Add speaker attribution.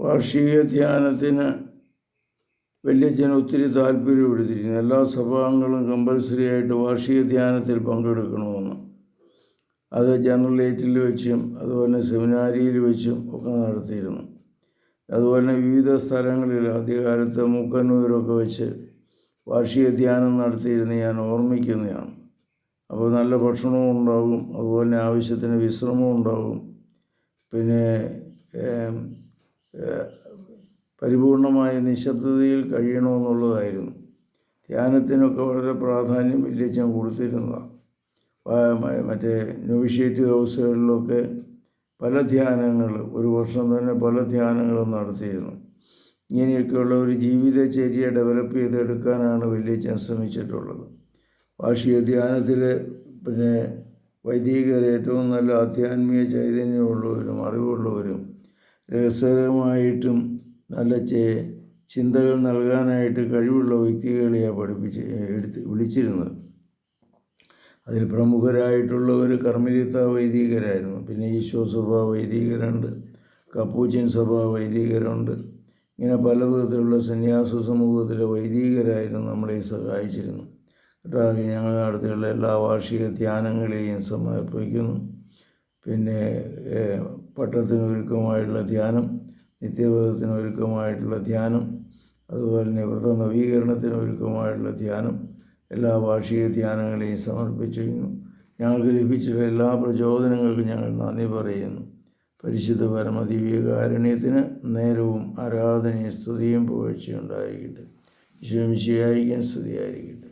Speaker 1: വാർഷിക ധ്യാനത്തിന് വല്യച്ഛൻ ഒത്തിരി താല്പര്യപ്പെടുത്തിയിരുന്നു എല്ലാ സഭാംഗങ്ങളും കമ്പൽസറി ആയിട്ട് വാർഷിക ധ്യാനത്തിൽ പങ്കെടുക്കണമെന്ന്. അത് ജനറൽ ഏറ്റിൽ വെച്ചും അതുപോലെ സെമിനാരിയിൽ വെച്ചും ഒക്കെ നടത്തിയിരുന്നു. അതുപോലെ വിവിധ സ്ഥലങ്ങളിൽ ആദ്യകാലത്ത് മൂക്കന്നൂരൊക്കെ വെച്ച് വാർഷിക ധ്യാനം നടത്തിയിരുന്ന് ഞാൻ ഓർമ്മിക്കുന്നതാണ്. അപ്പോൾ നല്ല ഭക്ഷണവും ഉണ്ടാകും അതുപോലെ ആവശ്യത്തിന് വിശ്രമവും ഉണ്ടാകും. പിന്നെ പരിപൂർണമായ നിശബ്ദതയിൽ കഴിയണമെന്നുള്ളതായിരുന്നു. ധ്യാനത്തിനൊക്കെ വളരെ പ്രാധാന്യം വല്യച്ഛൻ കൊടുത്തിരുന്നതാണ് മറ്റേ നോവിഷ്യേറ്റ് ഹൗസുകളിലൊക്കെ പല ധ്യാനങ്ങൾ ഒരു വർഷം തന്നെ പല ധ്യാനങ്ങളും നടത്തിയിരുന്നു. ഇങ്ങനെയൊക്കെയുള്ള ഒരു ജീവിതചര്യ ഡെവലപ്പ് ചെയ്തെടുക്കാനാണ് വല്യച്ഛൻ ശ്രമിച്ചിട്ടുള്ളത്. വാർഷിക ധ്യാനത്തിൽ പിന്നെ വൈദികർ ഏറ്റവും നല്ല ആധ്യാത്മിക ചൈതന്യമുള്ളവരും അറിവുള്ളവരും രസകരമായിട്ടും നല്ല ചിന്തകൾ നൽകാനായിട്ട് കഴിവുള്ള വ്യക്തികളെയാണ് പഠിപ്പിച്ച് എടുത്ത് വിളിച്ചിരുന്നത്. അതിൽ പ്രമുഖരായിട്ടുള്ളവർ കർമ്മലിത്ത വൈദികരായിരുന്നു. പിന്നെ ഈശോ സഭ വൈദികരുണ്ട് കപ്പൂച്ചൻ സഭ വൈദികരുണ്ട്. ഇങ്ങനെ പല വിധത്തിലുള്ള സന്യാസ സമൂഹത്തിലെ വൈദികരായിരുന്നു നമ്മളെ സഹായിച്ചിരുന്നു കേട്ടാൽ ഞങ്ങളുടെ നടത്തിയുള്ള എല്ലാ വാർഷിക ധ്യാനങ്ങളെയും സമർപ്പിക്കുന്നു പിന്നെ പട്ടത്തിന് ഒരുക്കമായിട്ടുള്ള ധ്യാനം നിത്യവ്രതത്തിനൊരുക്കമായിട്ടുള്ള ധ്യാനം അതുപോലെ തന്നെ വ്രത നവീകരണത്തിനൊരുക്കമായിട്ടുള്ള ധ്യാനം എല്ലാ വാർഷിക ധ്യാനങ്ങളെയും സമർപ്പിച്ചിരുന്നു ഞങ്ങൾക്ക് ലഭിച്ചിട്ടുള്ള എല്ലാ പ്രചോദനങ്ങൾക്കും ഞങ്ങൾ നന്ദി പറയുന്നു. പരിശുദ്ധ പരമദിവ്യകാരുണ്യത്തിന് നേരവും ആരാധനയും സ്തുതിയും പുകഴ്ചയുണ്ടായിരിക്കട്ടെ വിശ്വമിശിയായിരിക്കും സ്തുതിയായിരിക്കട്ടെ.